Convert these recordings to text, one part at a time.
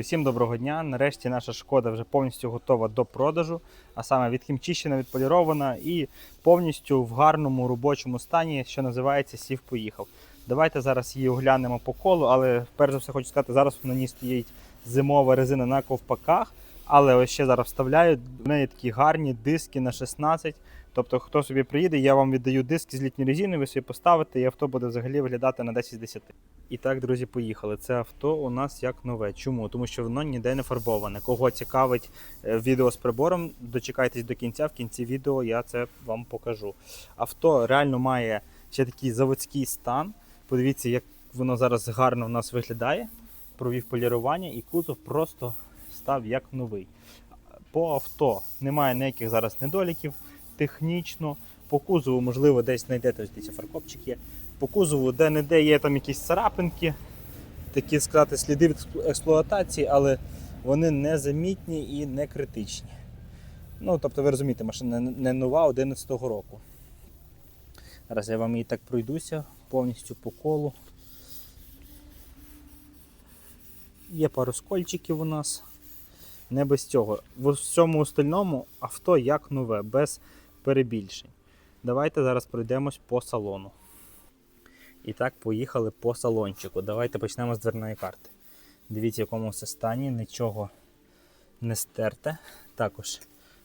Всім доброго дня. Нарешті наша шкода вже повністю готова до продажу, а саме відхімчищена, відполірована і повністю в гарному робочому стані, що називається сів поїхав. Давайте зараз її оглянемо по колу, але перш за все хочу сказати, зараз на ній стоїть зимова резина на ковпаках. Але ось ще зараз вставляю. В неї такі гарні диски на 16. Тобто, хто собі приїде, я вам віддаю диски з літньої резини, ви собі поставите, і авто буде взагалі виглядати на 10 з 10. І так, друзі, поїхали. Це авто у нас як нове. Чому? Тому що воно ніде не фарбоване. Кого цікавить е, відео з прибором, дочекайтесь до кінця. В кінці відео я це вам покажу. Авто реально має ще такий заводський стан. Подивіться, як воно зараз гарно у нас виглядає. Провів полірування і кузов просто став як новий. По авто немає ніяких зараз недоліків. Технічно, по кузову, можливо, десь знайдете ось дивіться, фаркопчик є. По кузову, де-не-де є там якісь царапинки, такі сказати, сліди від експлуатації, але вони незамітні і не критичні. Ну, тобто, ви розумієте, машина не нова 11-го року. Зараз я вам її так пройдуся повністю по колу. Є пару скольчиків у нас. Не без цього. В всьому остальному авто як нове, без перебільшень. Давайте зараз пройдемось по салону. І так, поїхали по салончику. Давайте почнемо з дверної карти. Дивіться, в якому це стані, нічого не стерте. Також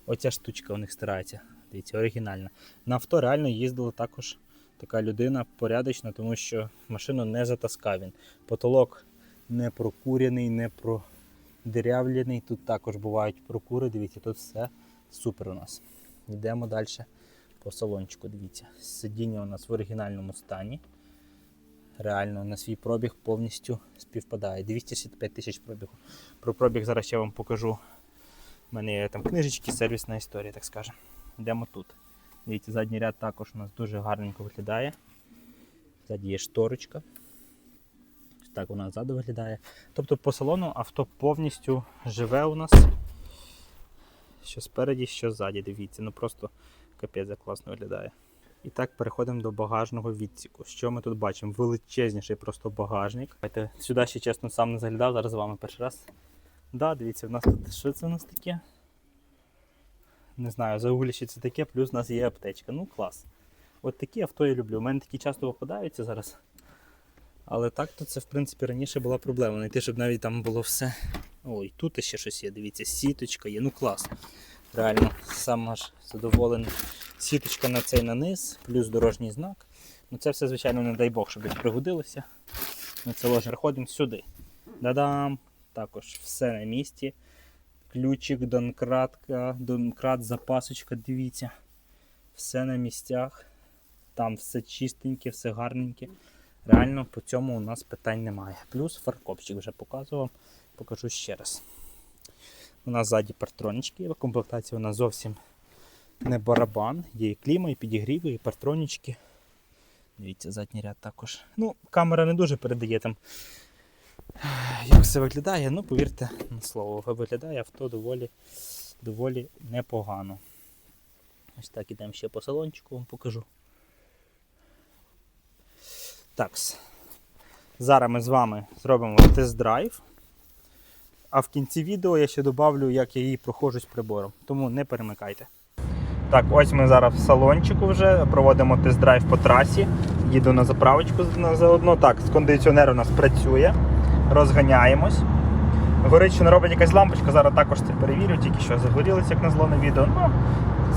оця штучка у них стирається. Дивіться, оригінальна. На авто реально їздила також така людина порядочна, тому що машину не затаскав він. Потолок не прокурений, не продирявлений. Тут також бувають прокури. Дивіться, тут все супер у нас. Йдемо далі по салончику. Дивіться, сидіння у нас в оригінальному стані. Реально на свій пробіг повністю співпадає. 265 тисяч пробігу. Про пробіг зараз я вам покажу. У мене є там книжечки, сервісна історія, так скажемо. Йдемо тут. Дивіться, задній ряд також у нас дуже гарненько виглядає. Ззаді є шторочка. Так вона ззаду виглядає. Тобто по салону авто повністю живе у нас. Що спереді, що ззаді, дивіться. Ну просто капець як класно виглядає. І так переходимо до багажного відсіку. Що ми тут бачимо? Величезніший просто багажник. Давайте сюди ще чесно сам не заглядав, зараз з вами перший раз. Да, дивіться, в нас тут що це у нас таке? Не знаю, загуглячи це таке, плюс у нас є аптечка. Ну клас. От такі авто я люблю. У мене такі часто попадаються зараз. Але так то це в принципі раніше була проблема. Знайти, щоб навіть там було все. Ой, тут ще щось є, дивіться, сіточка є, ну клас. Реально, сам аж задоволений. Сіточка на цей на низ, плюс дорожній знак. Ну це все, звичайно, не дай Бог, щоб десь пригодилося. Ми це ложимо. Переходимо сюди. Да-дам! Також все на місці. Ключик, донкратка, донкрат, запасочка, дивіться. Все на місцях. Там все чистеньке, все гарненьке. Реально по цьому у нас питань немає. Плюс фаркопчик вже показував. Покажу ще раз. У нас ззаді партронічки, в комплектації нас зовсім не барабан. Є і кліма, і підігріви, і партронічки. Дивіться, задній ряд також. Ну, камера не дуже передає там, як все виглядає. Ну, повірте на слово, виглядає авто доволі, доволі непогано. Ось так ідемо ще по салончику, вам покажу. Так. Зараз ми з вами зробимо тест-драйв. А в кінці відео я ще добавлю, як я її проходжу з прибором. Тому не перемикайте. Так, ось ми зараз в салончику вже проводимо тест-драйв по трасі. Їду на заправочку заодно. Так, кондиціонер у нас працює. Розганяємось. Горить, що не робить якась лампочка, зараз також це перевірю, тільки що загорілося, як на зло на відео. Ну,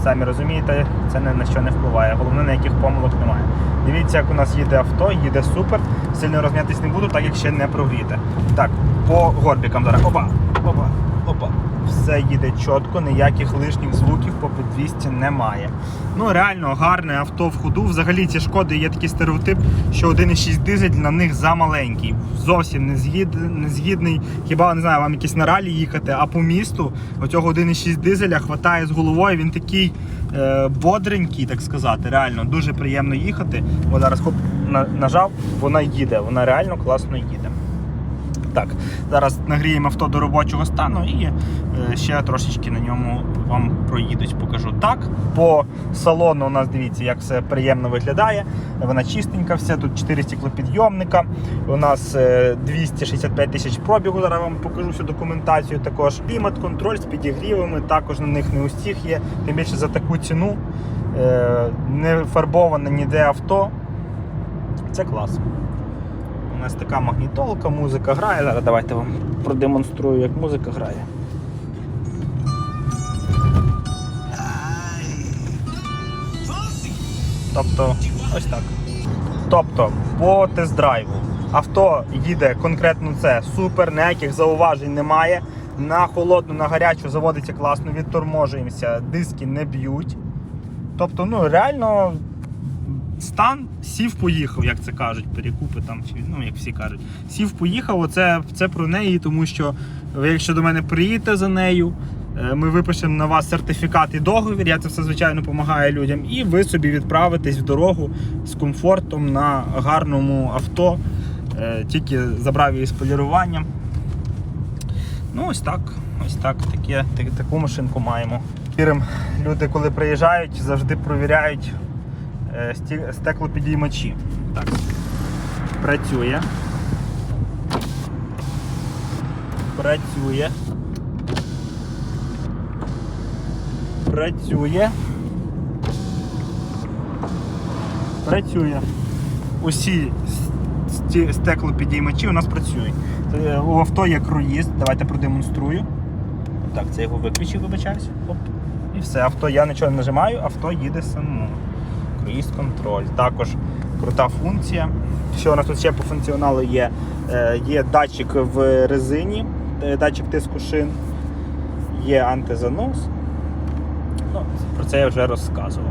самі розумієте, це ні на що не впливає. Головне, на яких помилок немає. Дивіться, як у нас їде авто, їде супер. Сильно розм'ятись не буду, так як ще не прогріте. Так, по горбікам зараз. Опа, опа. Все їде чітко, ніяких лишніх звуків по підвісті немає. Ну, реально гарне авто в ходу. Взагалі ці шкоди є такий стереотип, що 1,6 дизель на них замаленький. Зовсім не, згід, згідний. Хіба не знаю, вам якісь на ралі їхати, а по місту оцього 1,6 дизеля хватає з головою. Він такий е, бодренький, так сказати. Реально дуже приємно їхати. О, зараз хоп, на, нажав, вона їде, вона реально класно їде. Так, зараз нагріємо авто до робочого стану і е, ще трошечки на ньому вам проїдуть, покажу. Так, по салону у нас дивіться, як все приємно виглядає. Вона чистенька, все тут 4 стеклопідйомника. У нас е, 265 тисяч пробігу. Зараз вам покажу всю документацію. Також клімат, контроль з підігрівами, також на них не у всіх є. Тим більше за таку ціну е, не фарбоване ніде авто. Це клас. Нас така магнітолка, музика грає. Зараз давайте вам продемонструю, як музика грає. Тобто, ось так. Тобто, по тест-драйву авто їде конкретно це супер, ніяких зауважень немає. На холодну, на гарячу заводиться класно, відторможуємося, диски не б'ють. Тобто, ну реально стан сів поїхав, як це кажуть, перекупи там, ну як всі кажуть. Сів поїхав, оце це про неї, тому що ви, якщо до мене приїдете за нею, е, ми випишемо на вас сертифікат і договір. Я це все звичайно допомагаю людям, і ви собі відправитесь в дорогу з комфортом на гарному авто. Е, Тільки забрав її з поліруванням. Ну, ось так. Ось так, таке, так- таку машинку маємо. Люди, коли приїжджають, завжди провіряють стеклопідіймачі. Так. Працює. Працює. Працює. Працює. Усі стеклопідіймачі у нас працюють. Е, У авто є круїз. Давайте продемонструю. Так, це його виключив, вибачаюсь. Оп. І все, авто я нічого не нажимаю, авто їде само. Круїз контроль. Також крута функція. Що у нас тут ще по функціоналу є? Е, Є датчик в резині, е, датчик тиску шин, є антизанос. Ну, про це я вже розказував.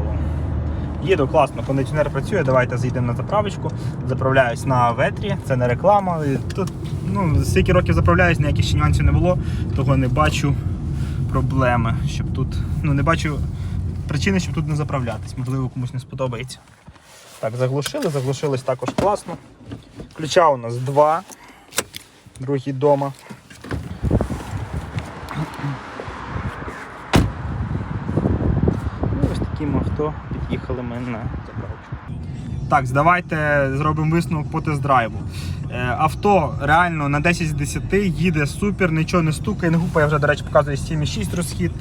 Їду класно, кондиціонер працює. Давайте зайдемо на заправочку. Заправляюсь на ветрі, це не реклама. Тут ну, стільки років заправляюсь, ніяких ще нюансів не було, того не бачу проблеми, щоб тут. Ну, не бачу причини, щоб тут не заправлятись. Можливо, комусь не сподобається. Так, заглушили, заглушились також класно. Ключа у нас два. Другий дома. Ну, ось таким авто під'їхали ми на заправку. Так, давайте зробимо висновок по тест-драйву. Е, Авто реально на 10 з 10 їде супер, нічого не стукає, не гупає. Вже, до речі, показую 7,6 розхід.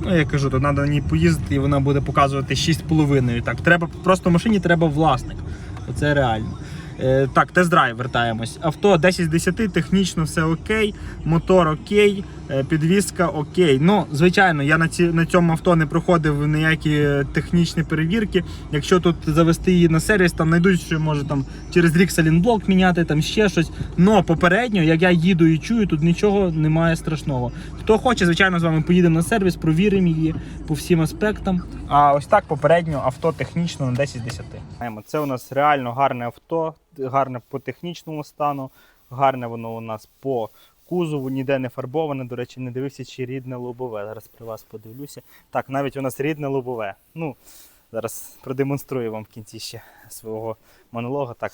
Ну, я кажу, то треба на ній поїздити і вона буде показувати 6,5. Так, треба просто машині треба власник. Оце реально. Е, так, тест-драйв вертаємось. Авто 10 з 10, технічно все окей, мотор окей, е, підвізка окей. Ну, звичайно, я на, ці, на цьому авто не проходив ніякі технічні перевірки. Якщо тут завести її на сервіс, там знайдуть, що може там через рік салінблок міняти, там ще щось. Но попередньо, як я їду і чую, тут нічого немає страшного. Хто хоче, звичайно, з вами поїдемо на сервіс, провіримо її по всім аспектам. А ось так попередньо авто технічно на 10 з 10. Це у нас реально гарне авто, гарне по технічному стану, гарне воно у нас по кузову, ніде не фарбоване. До речі, не дивився, чи рідне лобове. Зараз при вас подивлюся. Так, навіть у нас рідне лобове. Ну, зараз продемонструю вам в кінці ще свого монолога. Так,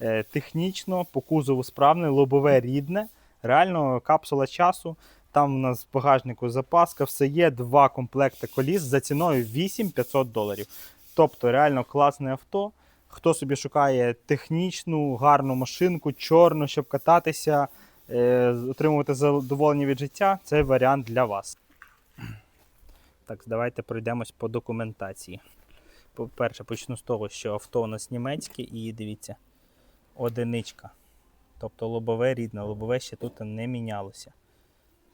е, технічно, по кузову справне, лобове рідне, реально капсула часу. Там у нас в багажнику запаска, все є, два комплекти коліс за ціною 8500 доларів. Тобто реально класне авто. Хто собі шукає технічну, гарну машинку, чорну, щоб кататися, е, отримувати задоволення від життя, це варіант для вас. Так, давайте пройдемось по документації. По-перше, почну з того, що авто у нас німецьке і дивіться, одиничка. Тобто лобове рідне, лобове ще тут не мінялося.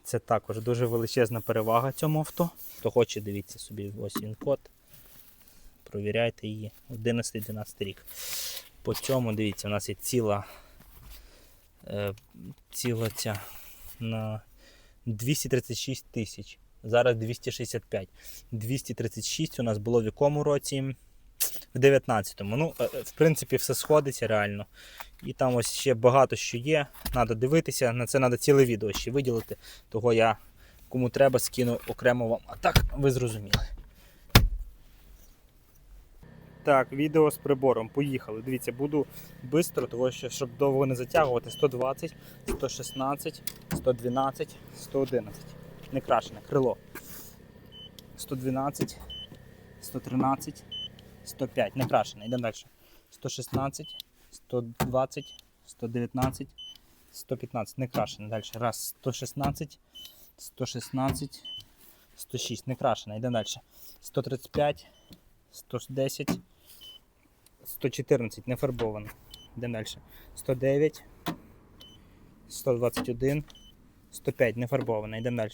Це також дуже величезна перевага цьому авто. Хто хоче, дивіться собі, ось він код. Провіряйте її. 11-12 рік. По цьому, дивіться, у нас є ціла, е, ціла ця на 236 тисяч. Зараз 265. 236 у нас було в якому році? В 19-му. Ну, е, е, в принципі, все сходиться реально. І там ось ще багато що є. Треба дивитися. На це треба ціле відео ще виділити. Того я кому треба скину окремо вам. А так ви зрозуміли. Так, відео з прибором. Поїхали. Дивіться, буду швидко, тому що щоб довго не затягувати. 120, 116, 112, 111. Не крашене, крило. 112, 113, 105. Не крашене. Йдемо далі. 116, 120, 119, 115. Не крашене. Далі. Раз, 116, 116, 106. Не крашене. Йдемо далі. 135, 110, 114. Не фарбоване. Йдемо далі. 109, 121, 105. Не фарбоване. Йдемо далі.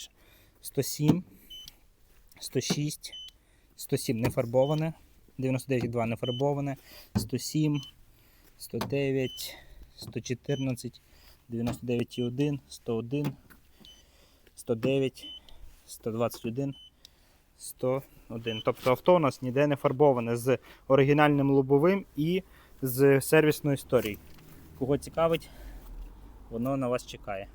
107, 106, 107 не фарбоване. 99,2 не фарбоване. 107, 109, 114, 99,1, 101, 109, 121, 101. Тобто авто у нас ніде не фарбоване з оригінальним лобовим і з сервісною історією. Кого цікавить, воно на вас чекає.